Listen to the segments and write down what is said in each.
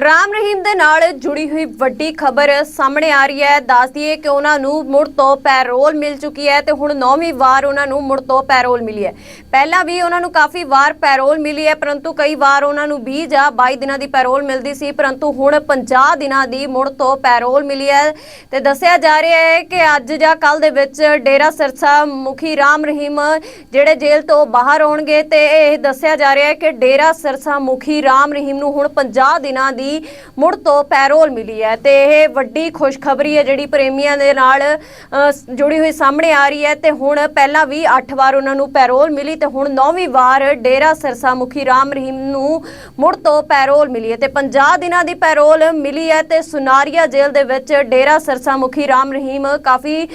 ਰਾਮ ਰਹੀਮ ਦੇ ਨਾਲ ਜੁੜੀ ਹੋਈ ਵੱਡੀ ਖਬਰ ਸਾਹਮਣੇ ਆ ਰਹੀ ਹੈ। ਦੱਸ ਦਈਏ ਕਿ ਉਹਨਾਂ ਨੂੰ ਮੁੜ ਤੋਂ ਪੈਰੋਲ ਮਿਲ ਚੁੱਕੀ ਹੈ ਤੇ ਹੁਣ ਨੌਵੀਂ ਵਾਰ ਉਹਨਾਂ ਨੂੰ ਮੁੜ ਤੋਂ ਪੈਰੋਲ ਮਿਲੀ ਹੈ। ਪਹਿਲਾਂ ਵੀ ਉਹਨਾਂ ਨੂੰ ਕਾਫੀ ਵਾਰ ਪੈਰੋਲ ਮਿਲੀ ਹੈ, ਪਰੰਤੂ ਕਈ ਵਾਰ ਉਹਨਾਂ ਨੂੰ 20 ਜਾਂ 22 ਦਿਨਾਂ ਦੀ ਪੈਰੋਲ ਮਿਲਦੀ ਸੀ, ਪਰੰਤੂ ਹੁਣ 50 ਦਿਨਾਂ ਦੀ ਮੁੜ ਤੋਂ ਪੈਰੋਲ ਮਿਲੀ ਹੈ। ਤੇ ਦੱਸਿਆ ਜਾ ਰਿਹਾ ਹੈ ਕਿ ਅੱਜ ਜਾਂ ਕੱਲ ਦੇ ਵਿੱਚ ਡੇਰਾ ਸਿਰਸਾ ਮੁਖੀ ਰਾਮ ਰਹੀਮ ਜਿਹੜੇ ਜੇਲ੍ਹ ਤੋਂ ਬਾਹਰ ਆਉਣਗੇ ਤੇ ਇਹ ਦੱਸਿਆ ਜਾ ਰਿਹਾ ਹੈ ਕਿ ਡੇਰਾ ਸਿਰਸਾ ਮੁਖੀ ਰਾਮ ਰਹੀਮ ਨੂੰ ਹੁਣ 50 ਦਿਨਾਂ ਦੀ ਮੁੜ ਤੋਂ ਪੈਰੋਲ ਮਿਲੀ ਹੈ ਤੇ ਇਹ ਵੱਡੀ ਖੁਸ਼ਖਬਰੀ ਹੈ ਜਿਹੜੀ ਪ੍ਰੇਮੀਆਂ ਦੇ ਨਾਲ ਜੁੜੀ ਹੋਈ ਸਾਹਮਣੇ ਆ ਰਹੀ ਹੈ ਤੇ ਹੁਣ ਪਹਿਲਾਂ ਵੀ 8 ਵਾਰ ਉਹਨਾਂ ਨੂੰ ਪੈਰੋਲ ਮਿਲੀ ਤੇ ਹੁਣ 9ਵੀਂ ਵਾਰ ਡੇਰਾ ਸਿਰਸਾ ਮੁਖੀ ਰਾਮ ਰਹੀਮ ਨੂੰ ਮੁੜ ਤੋਂ ਪੈਰੋਲ ਮਿਲੀ ਹੈ ਤੇ 50 ਦਿਨਾਂ ਦੀ ਪੈਰੋਲ ਮਿਲੀ ਹੈ ਤੇ ਸੁਨਾਰੀਆ ਜੇਲ੍ਹ ਦੇ ਵਿੱਚ ਡੇਰਾ ਸਿਰਸਾ ਮੁਖੀ ਰਾਮ ਰਹੀਮ ਕਾਫੀ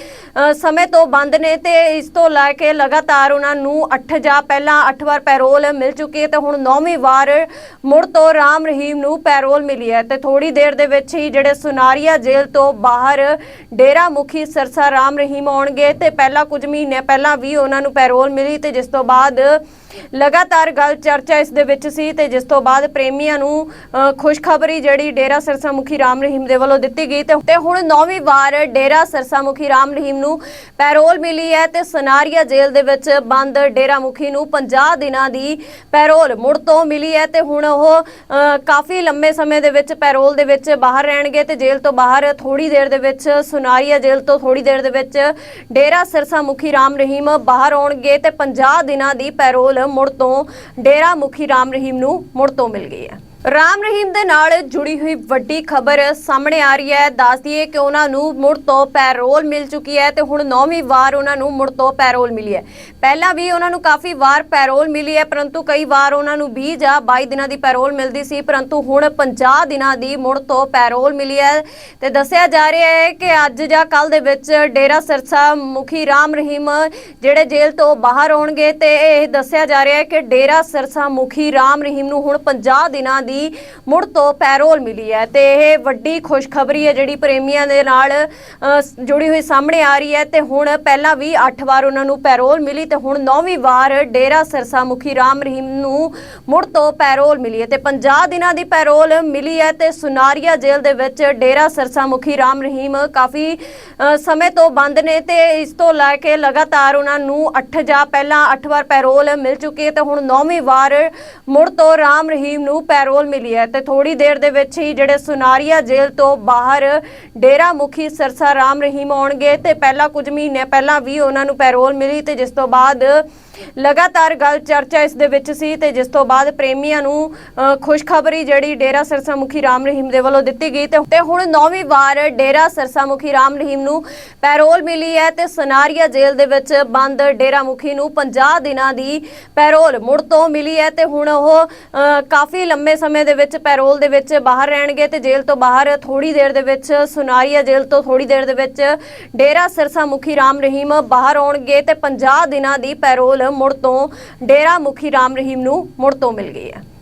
ਸਮੇਂ ਤੋਂ ਬੰਦ ਨੇ ਤੇ ਇਸ ਤੋਂ ਲੈ ਕੇ ਲਗਾਤਾਰ ਉਹਨਾਂ ਨੂੰ 8 ਜਾਂ ਪਹਿਲਾਂ 8 ਵਾਰ ਪੈਰੋਲ ਮਿਲ ਚੁੱਕੀ ਹੈ ਤੇ ਹੁਣ 9ਵੀਂ ਵਾਰ ਮੁੜ ਤੋਂ ਰਾਮ ਰਹੀਮ ਨੂੰ ਪੈਰੋਲ ਮਿਲੀ ਹੈ ਤੇ ਥੋੜੀ ਦੇਰ ਦੇ ਵਿੱਚ ਹੀ ਜਿਹੜੇ ਸੁਨਾਰੀਆ ਜੇਲ੍ਹ ਤੋਂ ਬਾਹਰ ਡੇਰਾ ਮੁਖੀ ਸਰਸਾ ਰਾਮ ਰਹੀਮ ਆਉਣਗੇ ਤੇ ਪਹਿਲਾਂ ਕੁਝ ਮਹੀਨੇ ਪਹਿਲਾਂ ਵੀ ਉਹਨਾਂ ਨੂੰ ਪੈਰੋਲ ਮਿਲੀ ਤੇ ਜਿਸ ਤੋਂ ਬਾਅਦ ਲਗਾਤਾਰ ਗੱਲ ਚਰਚਾ ਇਸ ਦੇ ਵਿੱਚ ਸੀ ਤੇ ਜਿਸ ਤੋਂ ਬਾਅਦ ਪ੍ਰੇਮੀਆਂ ਨੂੰ ਖੁਸ਼ਖਬਰੀ ਜਿਹੜੀ ਡੇਰਾ ਸਰਸਾ ਮੁਖੀ ਰਾਮ ਰਹੀਮ ਦੇ ਵੱਲੋਂ ਦਿੱਤੀ ਗਈ ਤੇ ਹੁਣ ਨੌਵੀਂ ਵਾਰ ਡੇਰਾ ਸਰਸਾ ਮੁਖੀ ਰਾਮ ਰਹੀਮ ਨੂੰ ਪੈਰੋਲ ਮਿਲੀ ਹੈ ਤੇ ਸਨਾਰੀਆ ਜੇਲ੍ਹ ਦੇ ਵਿੱਚ ਬੰਦ ਡੇਰਾ ਮੁਖੀ ਨੂੰ 50 ਦਿਨਾਂ ਦੀ ਪੈਰੋਲ ਮੁੜ ਤੋਂ ਮਿਲੀ ਹੈ ਤੇ ਹੁਣ ਉਹ ਕਾਫੀ ਲੰਮੇ ਸਮੇਂ ਦੇ ਵਿੱਚ ਪੈਰੋਲ ਦੇ ਵਿੱਚ ਬਾਹਰ ਰਹਿਣਗੇ ਤੇ ਜੇਲ੍ਹ ਤੋਂ ਬਾਹਰ ਥੋੜੀ ਦੇਰ ਦੇ ਵਿੱਚ ਸੁਨਾਰੀਆ ਜੇਲ੍ਹ ਤੋਂ ਥੋੜੀ ਦੇਰ ਦੇ ਵਿੱਚ ਡੇਰਾ ਸਰਸਾ ਮੁਖੀ ਰਾਮ ਰਹੀਮ ਬਾਹਰ ਆਉਣਗੇ ਤੇ 50 ਦਿਨਾਂ ਦੀ ਪੈਰੋਲ ਮੁੜ ਤੋਂ ਡੇਰਾ ਮੁਖੀ ਰਾਮ ਰਹੀਮ ਨੂੰ ਮੁੜ ਤੋਂ ਮਿਲ ਗਈ ਹੈ। ਰਾਮ ਰਹੀਮ ਦੇ ਨਾਲ ਜੁੜੀ ਹੋਈ ਵੱਡੀ ਖਬਰ ਸਾਹਮਣੇ ਆ ਰਹੀ ਹੈ। ਦੱਸ ਦਈਏ ਕਿ ਉਹਨਾਂ ਨੂੰ ਮੁੜ ਤੋਂ ਪੈਰੋਲ ਮਿਲ ਚੁੱਕੀ ਹੈ ਤੇ ਹੁਣ ਨੌਵੀਂ ਵਾਰ ਉਹਨਾਂ ਨੂੰ ਮੁੜ ਤੋਂ ਪੈਰੋਲ ਮਿਲੀ ਹੈ। ਪਹਿਲਾਂ ਵੀ ਉਹਨਾਂ ਨੂੰ ਕਾਫੀ ਵਾਰ ਪੈਰੋਲ ਮਿਲੀ ਹੈ, ਪਰੰਤੂ ਕਈ ਵਾਰ ਉਹਨਾਂ ਨੂੰ 20 ਜਾਂ 22 ਦਿਨਾਂ ਦੀ ਪੈਰੋਲ ਮਿਲਦੀ ਸੀ, ਪਰੰਤੂ ਹੁਣ 50 ਦਿਨਾਂ ਦੀ ਮੁੜ ਤੋਂ ਪੈਰੋਲ ਮਿਲੀ ਹੈ। ਤੇ ਦੱਸਿਆ ਜਾ ਰਿਹਾ ਹੈ ਕਿ ਅੱਜ ਜਾਂ ਕੱਲ ਦੇ ਵਿੱਚ ਡੇਰਾ ਸਿਰਸਾ ਮੁਖੀ ਰਾਮ ਰਹੀਮ ਜਿਹੜੇ ਜੇਲ੍ਹ ਤੋਂ ਬਾਹਰ ਆਉਣਗੇ ਤੇ ਇਹ ਦੱਸਿਆ ਜਾ ਰਿਹਾ ਹੈ ਕਿ ਡੇਰਾ ਸਿਰਸਾ ਮੁਖੀ ਰਾਮ ਰਹੀਮ ਨੂੰ ਹੁਣ 50 ਦਿਨਾਂ ਦੀ ਮੁੜ ਤੋਂ ਪੈਰੋਲ ਮਿਲੀ ਹੈ ਤੇ ਇਹ ਵੱਡੀ ਖੁਸ਼ਖਬਰੀ ਹੈ ਜਿਹੜੀ ਪ੍ਰੇਮੀਆਂ ਦੇ ਨਾਲ ਜੁੜੀ ਹੋਈ ਸਾਹਮਣੇ ਆ ਰਹੀ ਹੈ ਤੇ ਹੁਣ ਪਹਿਲਾਂ ਵੀ 8 ਵਾਰ ਉਹਨਾਂ ਨੂੰ ਪੈਰੋਲ ਮਿਲੀ ਤੇ ਹੁਣ 9ਵੀਂ ਵਾਰ ਡੇਰਾ ਸਿਰਸਾ ਮੁਖੀ ਰਾਮ ਰਹੀਮ ਨੂੰ ਮੁੜ ਤੋਂ ਪੈਰੋਲ ਮਿਲੀ ਹੈ ਤੇ 50 ਦਿਨਾਂ ਦੀ ਪੈਰੋਲ ਮਿਲੀ ਹੈ ਤੇ ਸੁਨਾਰੀਆ ਜੇਲ੍ਹ ਦੇ ਵਿੱਚ ਡੇਰਾ ਸਰਸਾ ਮੁਖੀ ਰਾਮ ਰਹੀਮ ਕਾਫੀ ਸਮੇਂ ਤੋਂ ਬੰਦ ਨੇ ਤੇ ਇਸ ਤੋਂ ਲੈ ਕੇ ਲਗਾਤਾਰ ਉਹਨਾਂ ਨੂੰ 8 ਜਾਂ ਪਹਿਲਾਂ 8 ਵਾਰ ਪੈਰੋਲ ਮਿਲ ਚੁੱਕੀ ਹੈ ਤੇ ਹੁਣ 9ਵੀਂ ਵਾਰ ਮੁੜ ਤੋਂ ਰਾਮ ਰਹੀਮ ਨੂੰ ਪੈਰੋਲ ਮਿਲੀ ਹੈ ਤੇ ਥੋੜੀ ਦੇਰ ਦੇ ਵਿੱਚ ਹੀ ਜਿਹੜੇ ਸੁਨਾਰੀਆ ਜੇਲ੍ਹ ਤੋਂ ਬਾਹਰ ਡੇਰਾ ਮੁਖੀ ਸਰਸਾ ਰਾਮ ਰਹੀਮ ਆਉਣਗੇ ਤੇ ਪਹਿਲਾਂ ਕੁਝ ਮਹੀਨੇ ਪਹਿਲਾਂ ਵੀ ਉਹਨਾਂ ਨੂੰ ਪੈਰੋਲ ਮਿਲੀ ਤੇ ਜਿਸ ਤੋਂ ਬਾਅਦ ਲਗਾਤਾਰ ਗੱਲ ਚਰਚਾ ਇਸ ਦੇ ਵਿੱਚ ਸੀ ਤੇ ਜਿਸ ਤੋਂ ਬਾਅਦ ਪ੍ਰੇਮੀਆਂ ਨੂੰ ਖੁਸ਼ਖਬਰੀ ਜਿਹੜੀ ਡੇਰਾ ਸਰਸਾ ਮੁਖੀ ਰਾਮ ਰਹੀਮ ਦੇ ਵੱਲੋਂ ਦਿੱਤੀ ਗਈ ਤੇ ਹੁਣ ਨੌਵੀਂ ਵਾਰ ਡੇਰਾ ਸਰਸਾ ਮੁਖੀ ਰਾਮ ਰਹੀਮ ਨੂੰ ਪੈਰੋਲ ਮਿਲੀ ਹੈ ਤੇ ਸਨਾਰੀਆ ਜੇਲ੍ਹ ਦੇ ਵਿੱਚ ਬੰਦ ਡੇਰਾ ਮੁਖੀ ਨੂੰ 50 ਦਿਨਾਂ ਦੀ ਪੈਰੋਲ ਮੁੜ ਤੋਂ ਮਿਲੀ ਹੈ ਤੇ ਹੁਣ ਉਹ ਕਾਫੀ ਲੰਮੇ ਸਮੇਂ ਦੇ ਵਿੱਚ ਪੈਰੋਲ ਦੇ ਵਿੱਚ ਬਾਹਰ ਰਹਿਣਗੇ ਤੇ ਜੇਲ੍ਹ ਤੋਂ ਬਾਹਰ ਥੋੜੀ ਦੇਰ ਦੇ ਵਿੱਚ ਸੁਨਾਰੀਆ ਜੇਲ੍ਹ ਤੋਂ ਥੋੜੀ ਦੇਰ ਦੇ ਵਿੱਚ ਡੇਰਾ ਸਰਸਾ ਮੁਖੀ ਰਾਮ ਰਹੀਮ ਬਾਹਰ ਆਉਣਗੇ ਤੇ 50 ਦਿਨਾਂ ਦੀ ਪੈਰੋਲ ਮੁੜ ਤੋਂ ਡੇਰਾ ਮੁਖੀ ਰਾਮ ਰਹੀਮ ਨੂੰ ਮੁੜ ਤੋਂ ਮਿਲ ਗਈ ਹੈ।